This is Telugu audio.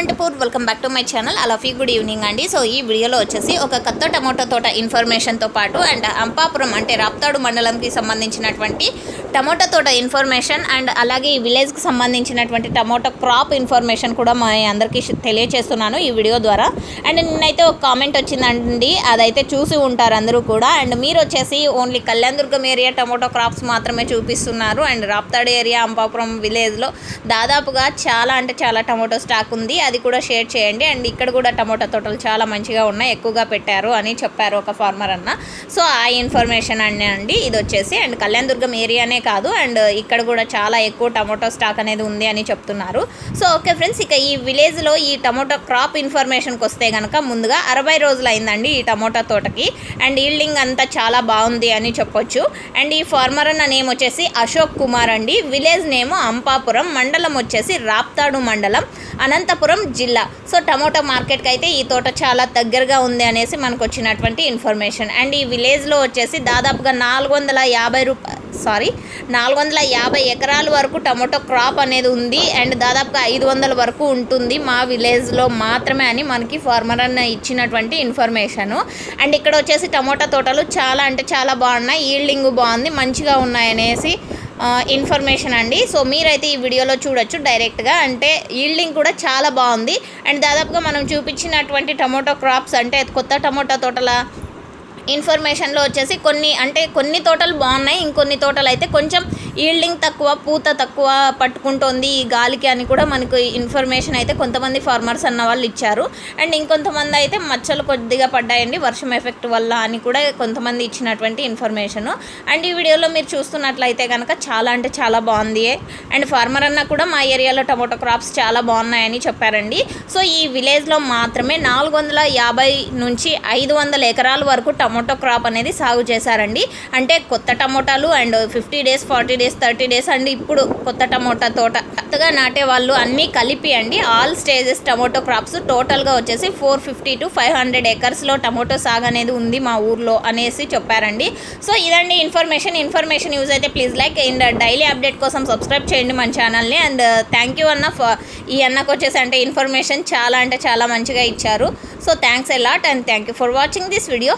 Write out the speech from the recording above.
Anantapur welcome back to my channel అలాఫీ good evening అండి. సో ఈ వీడియోలో వచ్చేసి ఒక కొత్త టమోటా తోట ఇన్ఫర్మేషన్తో పాటు అండ్ అంపాపురం అంటే రాప్తాడు మండలంకి సంబంధించినటువంటి టమోటా తోట ఇన్ఫర్మేషన్ అండ్ అలాగే ఈ విలేజ్కి సంబంధించినటువంటి టమోటా క్రాప్ ఇన్ఫర్మేషన్ కూడా మా అందరికీ తెలియచేస్తున్నాను ఈ వీడియో ద్వారా. అండ్ నిన్నైతే ఒక కామెంట్ వచ్చిందండి. అదైతే చూసి ఉంటారు అందరూ కూడా. అండ్ మీరు వచ్చేసి only Kalyandurg area tomato crops మాత్రమే చూపిస్తున్నారు. అండ్ రాప్తాడు ఏరియా అంపాపురం విలేజ్లో దాదాపుగా చాలా అంటే చాలా టమోటో స్టాక్ ఉంది. అది కూడా షేర్ చేయండి. అండ్ ఇక్కడ కూడా టమోటా తోటలు చాలా మంచిగా ఉన్నాయి. ఎక్కువగా పెట్టారు అని చెప్పారు ఒక ఫార్మర్ అన్న. సో ఆ ఇన్ఫర్మేషన్ అనే అండి. ఇది వచ్చేసి అండ్ కళ్యాణదుర్గం ఏరియానే కాదు. అండ్ ఇక్కడ కూడా చాలా ఎక్కువ టమోటో స్టాక్ అనేది ఉంది అని చెప్తున్నారు. సో ఓకే ఫ్రెండ్స్ ఇక ఈ విలేజ్లో ఈ టమోటో క్రాప్ ఇన్ఫర్మేషన్కి వస్తే కనుక ముందుగా అరవై రోజులు అయిందండి ఈ టమోటా తోటకి. అండ్ ఈల్డింగ్ అంతా చాలా బాగుంది అని చెప్పొచ్చు. అండ్ ఈ ఫార్మర్ అన్న నేమ్ వచ్చేసి అశోక్ కుమార్ అండి. Village name Ampapuram. మండలం వచ్చేసి రాప్తాడు మండలం. అనంతపురం జిల్లా. సో టమోటా మార్కెట్కి అయితే ఈ తోట చాలా దగ్గరగా ఉంది అనేసి మనకు వచ్చినటువంటి ఇన్ఫర్మేషన్. అండ్ ఈ విలేజ్లో వచ్చేసి దాదాపుగా నాలుగు వందల యాభై రూపాయ సారీ నాలుగు వందల యాభై ఎకరాల వరకు టమోటో క్రాప్ అనేది ఉంది. అండ్ దాదాపుగా ఐదు వందల వరకు ఉంటుంది మా విలేజ్లో మాత్రమే అని మనకి ఫార్మర్ అన్న ఇచ్చినటువంటి ఇన్ఫర్మేషను. అండ్ ఇక్కడ వచ్చేసి టమోటా తోటలు చాలా అంటే చాలా బాగున్నాయి. ఈల్డింగ్ బాగుంది మంచిగా ఉన్నాయనేసి ఇన్ఫర్మేషన్ అండి. సో మీరైతే ఈ వీడియోలో చూడొచ్చు డైరెక్ట్గా అంటే ఈల్డింగ్ కూడా చాలా బాగుంది. అండ్ దాదాపుగా మనం చూపించినటువంటి టమోటో క్రాప్స్ అంటే కొత్త టమోటా తోటల? ఇన్ఫర్మేషన్లో వచ్చేసి కొన్ని అంటే కొన్ని తోటలు బాగున్నాయి ఇంకొన్ని తోటలు అయితే కొంచెం ఈల్డింగ్ తక్కువ పూత తక్కువ పట్టుకుంటోంది ఈ గాలికి అని కూడా మనకు ఇన్ఫర్మేషన్ అయితే కొంతమంది ఫార్మర్స్ అన్న వాళ్ళు ఇచ్చారు. అండ్ ఇంకొంతమంది అయితే మచ్చలు కొద్దిగా పడ్డాయండి వర్షం ఎఫెక్ట్ వల్ల అని కూడా కొంతమంది ఇచ్చినటువంటి ఇన్ఫర్మేషన్ అండ్ ఈ వీడియోలో మీరు చూస్తున్నట్లయితే కనుక చాలా అంటే చాలా బాగుంది. అండ్ ఫార్మర్ అన్న కూడా మా ఏరియాలో టమోటో క్రాప్స్ చాలా బాగున్నాయని చెప్పారండి. సో ఈ విలేజ్లో మాత్రమే నాలుగు వందల యాభై నుంచి ఐదు వందల ఎకరాల వరకు టమోటో టమోటో క్రాప్ అనేది సాగు చేశారండి. అంటే కొత్త టమోటాలు and fifty days forty days thirty days and ఇప్పుడు కొత్త టమోటా తోట. కొత్తగా నాటే వాళ్ళు అన్నీ కలిపి అండి ఆల్ స్టేజెస్ టమోటో క్రాప్స్ టోటల్గా వచ్చేసి four fifty to five hundred ఎకర్స్లో tomato సాగు అనేది ఉంది మా ఊర్లో అనేసి చెప్పారండి. సో ఇదండి ఇన్ఫర్మేషన్. ఇన్ఫర్మేషన్ యూజ్ అయితే please like and daily update కోసం సబ్స్క్రైబ్ చేయండి మన ఛానల్ని. అండ్ థ్యాంక్ యూ అన్న ఈ అన్నకు వచ్చేసి అంటే ఇన్ఫర్మేషన్ చాలా అంటే చాలా మంచిగా ఇచ్చారు. So thanks a lot and thank you for watching this video.